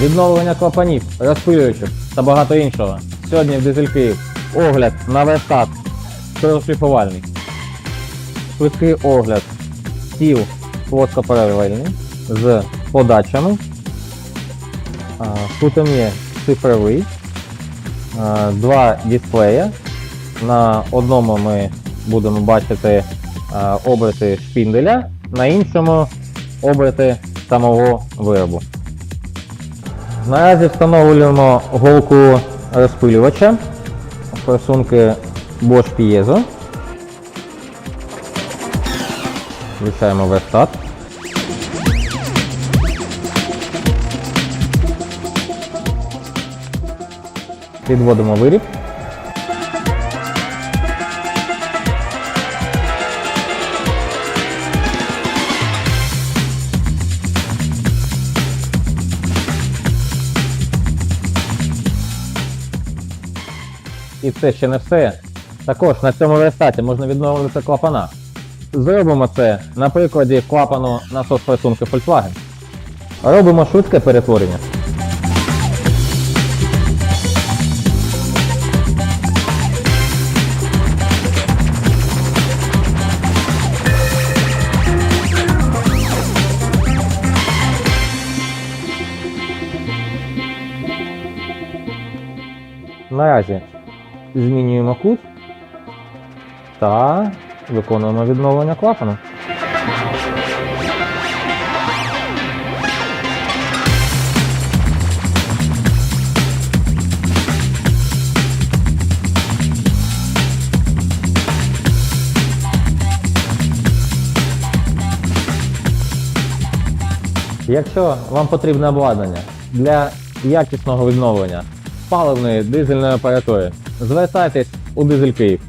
відновлення клапанів, розпилюючих та багато іншого. Сьогодні в Дизель Київ огляд на верстат шліфувальний. Швидкий огляд стіл плоскопереливальний з подачами. Тут є цифровий, два дисплеї. На одному ми будемо бачити а, оберти шпінделя, на іншому оберти самого виробу. Наразі встановлюємо голку розпилювача форсунки Bosch Piezo. Включаємо верстат. Підводимо виріб. І це ще не все. Також на цьому верстаті можна відновлювати клапана. Зробимо це на прикладі клапану насос форсунки Volkswagen. Робимо швидке перетворення. Наразі змінюємо кут та виконуємо відновлення клапану. Якщо вам потрібне обладнання для якісного відновлення паливної дизельної апаратури, звертайтесь у Дизель Київ.